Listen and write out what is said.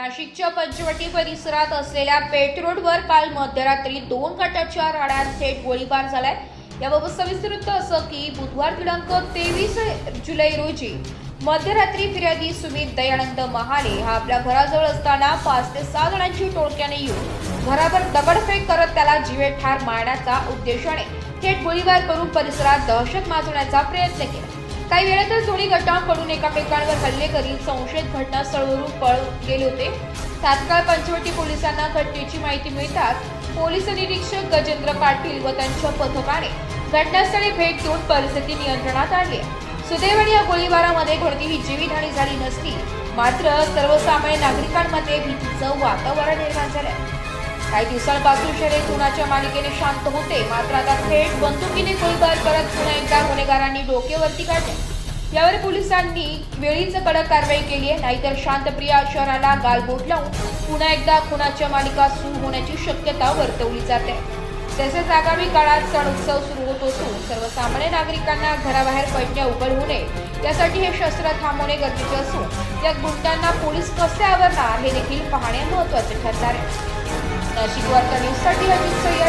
नाशिकच्या पंचवटी परिसरात असलेल्या पेठ रोडवर काल मध्यरात्री दोन गटाच्या राड्यात थेट गोळीबार झालाय. याबाबत सविस्तर वृत्त असं की बुधवार दिनांक तेवीस जुलै रोजी मध्यरात्री फिर्यादी सुमित दयानंद महाले हा आपल्या घराजवळ असताना पाच ते सहा जणांची टोळक्याने येऊन घरावर दगडफेक करत त्याला जीवे ठार मारण्याचा उद्देशाने थेट गोळीबार करून परिसरात दहशत माजवण्याचा प्रयत्न केला. काही वेळातच दोन्ही गटांकडून एकामेकांवर हल्ले करीत संशयित घटनास्थळवरून पळ गेले होते. तात्काळ पंचवटी पोलिसांना घटनेची माहिती मिळताच पोलीस निरीक्षक गजेंद्र पाटील व त्यांच्या पथकाने घटनास्थळी भेट देऊन परिस्थिती नियंत्रणात आणली सुदैवाने या गोळीबारामध्ये कोणतीही जीवितहानी झाली नसती. मात्र सर्वसामान्य नागरिकांमध्ये भीतीचं वातावरण निर्माण झालंय. काही दिवसांपासून शरीर खुनाच्या मालिकेने शांत होते मात्र आता थेट बंदुकीने गोळीबार करत पुन्हा एकदा गुन्हेगारांनी डोकेवरती काढले. यावर पोलिसांनी वेळीच कडक कारवाई केली आहे नाहीतर शांतप्रिया शहराला गालबोट लावून पुन्हा एकदा खुनाच्या मालिका सुरू होण्याची शक्यता वर्तवली जाते. तसेच आगामी काळात सण उत्सव सुरू होत असून सर्वसामान्य नागरिकांना घराबाहेर पडणे अवघड होणे यासाठी हे शस्त्र थांबवणे गरजेचे असून या गुंडांना पोलीस कसे आवरणार हे देखील पाहणे महत्त्वाचे ठरणार आहे. नाशिक वार्ता न्यूजसाठी अजित सय्यद